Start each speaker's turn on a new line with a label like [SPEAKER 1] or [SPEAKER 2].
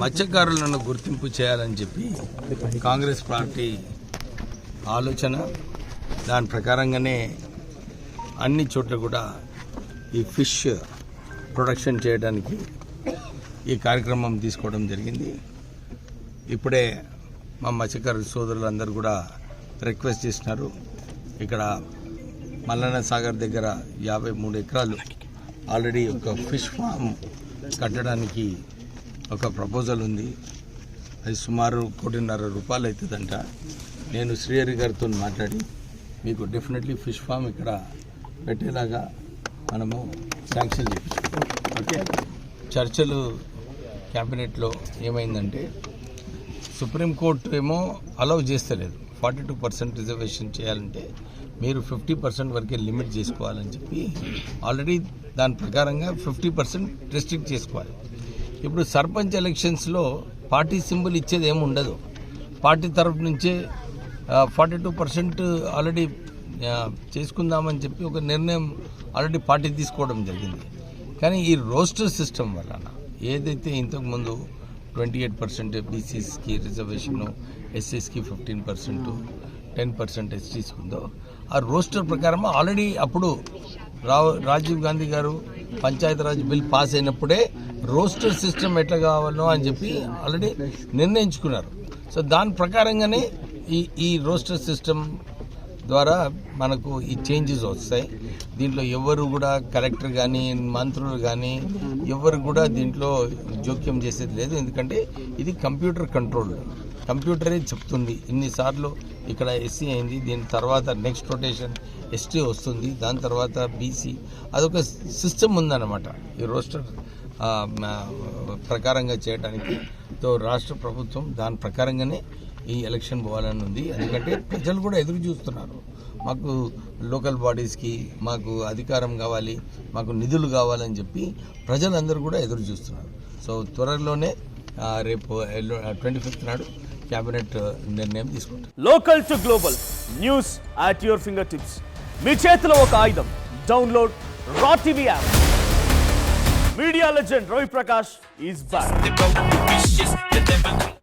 [SPEAKER 1] మత్స్యకారులను గుర్తింపు చేయాలని చెప్పి కాంగ్రెస్ పార్టీ ఆలోచన దాని ప్రకారంగానే అన్ని చోట్ల కూడా ఈ ఫిష్ ప్రొడక్షన్ చేయడానికి ఈ కార్యక్రమం తీసుకోవడం జరిగింది. ఇప్పుడే మా మత్స్యకారు సోదరులందరూ కూడా రిక్వెస్ట్ చేసినారు. ఇక్కడ మల్లన్న సాగర్ దగ్గర యాభై మూడు ఎకరాలు ఆల్రెడీ ఒక ఫిష్ ఫామ్ కట్టడానికి ఒక ప్రపోజల్ ఉంది. అది సుమారు కోటిన్నర రూపాయలు అవుతుందంట. నేను శ్రీహరి గారితో మాట్లాడి మీకు డెఫినెట్లీ ఫిష్ ఫామ్ ఇక్కడ పెట్టేలాగా మనము శాంక్షన్ చేయించుకుంటాం ఓకే? చర్చలు క్యాబినెట్లో ఏమైందంటే సుప్రీంకోర్టు ఏమో అలౌ చేస్తలేదు. ఫార్టీ టూ పర్సెంట్ రిజర్వేషన్ చేయాలంటే మీరు ఫిఫ్టీ పర్సెంట్ వరకే లిమిట్ చేసుకోవాలని చెప్పి ఆల్రెడీ దాని ప్రకారంగా ఫిఫ్టీ పర్సెంట్ రెస్ట్రిక్ట్ చేసుకోవాలి. ఇప్పుడు సర్పంచ్ ఎలక్షన్స్లో పార్టీ సింబల్ ఇచ్చేది ఏమి ఉండదు. పార్టీ తరఫు నుంచే ఫార్టీ టూ పర్సెంట్ ఆల్రెడీ చేసుకుందామని చెప్పి ఒక నిర్ణయం ఆల్రెడీ పార్టీ తీసుకోవడం జరిగింది. కానీ ఈ రోస్టర్ సిస్టమ్ వలన ఏదైతే ఇంతకుముందు ట్వంటీ ఎయిట్ పర్సెంట్ బీసీస్కి రిజర్వేషన్ ఎస్సీస్కి ఫిఫ్టీన్ పర్సెంట్ టెన్ పర్సెంట్ ఎస్టీస్కి ఉందో ఆ రోస్టర్ ప్రకారం ఆల్రెడీ అప్పుడు రాజీవ్ గాంధీ గారు పంచాయతీరాజ్ బిల్ పాస్ అయినప్పుడే రోస్టర్ సిస్టమ్ ఎట్లా కావాలో అని చెప్పి ఆల్రెడీ నిర్ణయించుకున్నారు. సో దాని ప్రకారంగానే ఈ ఈ రోస్టర్ సిస్టమ్ ద్వారా మనకు ఈ చేంజెస్ వస్తాయి. దీంట్లో ఎవరు కూడా కలెక్టర్ కానీ మంత్రులు కానీ ఎవరు కూడా దీంట్లో జోక్యం చేసేది లేదు. ఎందుకంటే ఇది కంప్యూటర్ కంట్రోల్ కంప్యూటరే చెప్తుంది. ఇన్నిసార్లు ఇక్కడ ఎస్సీ అయింది దీని తర్వాత నెక్స్ట్ రొటేషన్ ఎస్టీ వస్తుంది దాని తర్వాత బీసీ. అదొక సిస్టమ్ ఉందన్నమాట. ఈ రోస్టర్ ప్రకారంగా చేయడానికి తో రాష్ట్ర ప్రభుత్వం దాని ప్రకారంగానే ఈ ఎలక్షన్ పోవాలని ఉంది. ఎందుకంటే ప్రజలు కూడా ఎదురు చూస్తున్నారు. మాకు లోకల్ బాడీస్కి మాకు అధికారం కావాలి మాకు నిధులు కావాలని చెప్పి ప్రజలందరూ కూడా ఎదురు చూస్తున్నారు. సో త్వరలోనే రేపు ట్వంటీ ఫిఫ్త్ నాడు క్యాబినెట్ నిర్ణయం తీసుకుంటారు.
[SPEAKER 2] Local to global news at your finger tips మీ చేతిలో ఒక ఆయుధం. Download raw TV app media legend Ravi Prakash is back